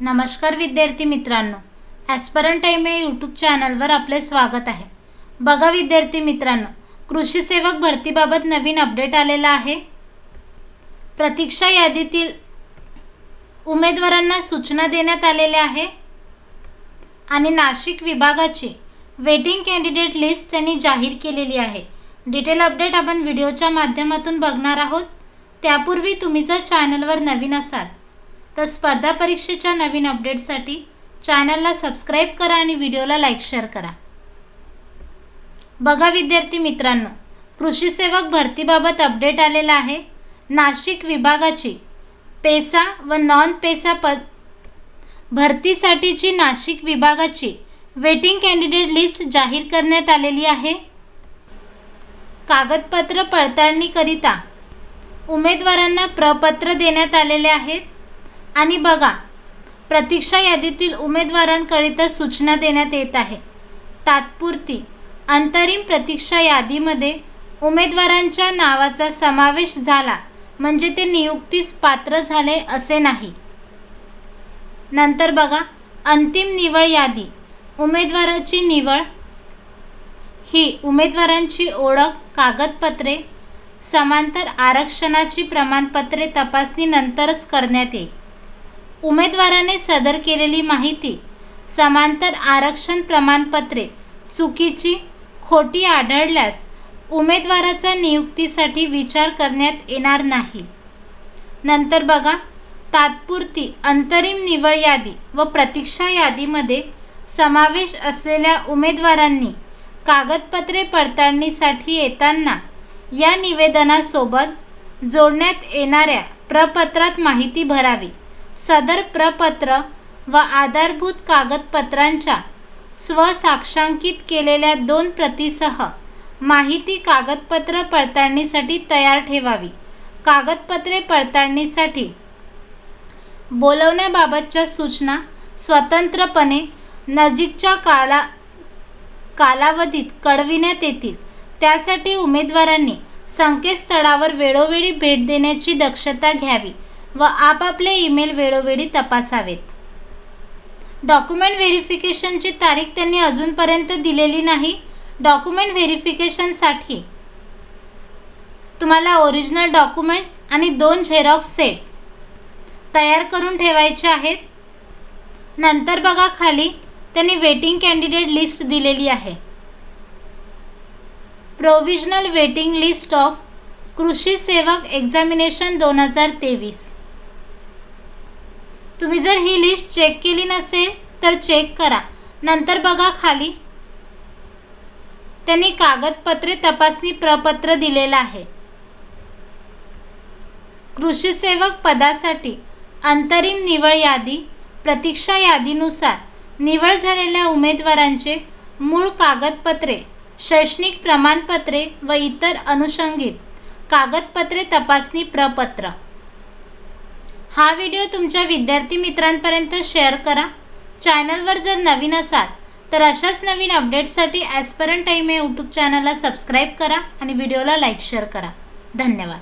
नमस्कार विद्यार्थी मित्रांनो. ॲस्परंट टाईम या यूट्यूब चॅनलवर आपले स्वागत आहे. बघा विद्यार्थी मित्रांनो कृषी सेवक भरतीबाबत नवीन अपडेट आलेला आहे. प्रतीक्षा यादीतील उमेदवारांना सूचना देण्यात आलेल्या आहे. आणि नाशिक विभागाची वेटिंग कॅन्डिडेट लिस्ट त्यांनी जाहीर केलेली आहे. डिटेल अपडेट आपण व्हिडिओच्या माध्यमातून बघणार आहोत. त्यापूर्वी तुम्ही जर चॅनलवर नवीन असाल तर स्पर्धा परीक्षेच्या नवीन अपडेटसाठी चॅनलला सबस्क्राईब करा आणि व्हिडिओला लाईक शेअर करा. बघा विद्यार्थी मित्रांनो कृषी सेवक भरतीबाबत अपडेट आलेला आहे. नाशिक विभागाची पेसा व नॉन पेसा पद भरतीसाठीची नाशिक विभागाची वेटिंग कॅन्डिडेट लिस्ट जाहीर करण्यात आलेली आहे. कागदपत्र पडताळणीकरिता उमेदवारांना प्रपत्र देण्यात आलेले आहेत. आणि बघा प्रतीक्षा यादीतील उमेदवारांकरिता सूचना देण्यात येत आहे. तात्पुरती अंतरिम प्रतीक्षा यादीमध्ये उमेदवारांच्या नावाचा समावेश झाला म्हणजे ते नियुक्तीस पात्र झाले असे नाही. नंतर बघा अंतिम निवड यादी. उमेदवाराची निवड. ही उमेदवारांची ओळख कागदपत्रे समांतर आरक्षणाची प्रमाणपत्रे तपासणीनंतरच करण्यात येईल. उमेदवाराने सदर केलेली माहिती समांतर आरक्षण प्रमाणपत्रे चुकीची खोटी आढळल्यास उमेदवाराचा नियुक्तीसाठी विचार करण्यात येणार नाही. नंतर बघा तात्पुरती अंतरिम निवड यादी व प्रतीक्षा यादीमध्ये समावेश असलेल्या उमेदवारांनी कागदपत्रे पडताळणीसाठी येताना या निवेदनासोबत जोडण्यात येणाऱ्या प्रपत्रात माहिती भरावी. सदर प्रपत्र व आधारभूत कागदपत्रांच्या स्वसाक्षांकित केलेल्या दोन प्रतीसह माहिती कागदपत्र पडताळणीसाठी तयार ठेवावी. कागदपत्रे पडताळणीसाठी बोलवण्याबाबतच्या सूचना स्वतंत्रपणे नजीकच्या काळा कालावधीत कळविण्यात येतील. त्यासाठी उमेदवारांनी संकेतस्थळावर वेळोवेळी भेट देण्याची दक्षता घ्यावी. व आपापले ईमेल वेळोवेळी तपासावेत. डॉक्युमेंट व्हेरिफिकेशनची तारीख त्यांनी अजूनपर्यंत दिलेली नाही. डॉक्युमेंट व्हेरिफिकेशनसाठी तुम्हाला ओरिजिनल डॉक्युमेंट्स आणि दोन झेरॉक्स सेट तयार करून ठेवायचे आहेत. नंतर बघा खाली त्यांनी वेटिंग कॅन्डिडेट लिस्ट दिलेली आहे. प्रोविजनल वेटिंग लिस्ट ऑफ कृषी सेवक एक्झामिनेशन दोन हजार तेवीस. तुम्ही जर ही लिस्ट चेक केली नसेल तर चेक करा. नंतर बघा खाली. त्यांनी कागदपत्रे तपासणी प्रपत्र दिलेलं आहे. कृषी सेवक पदासाठी अंतरिम निवड यादी प्रतीक्षा यादीनुसार निवड झालेल्या उमेदवारांचे मूळ कागदपत्रे शैक्षणिक प्रमाणपत्रे व इतर अनुषंगिक कागदपत्रे तपासणी प्रपत्र. हा व्हिडिओ तुमच्या विद्यार्थी मित्रांपर्यंत शेअर करा. चॅनलवर जर नवीन असाल तर अशाच नवीन अपडेट्ससाठी ॲस्परंट टाईम या यूट्यूब चॅनलला सबस्क्राईब करा आणि व्हिडिओला लाईक शेअर करा. धन्यवाद.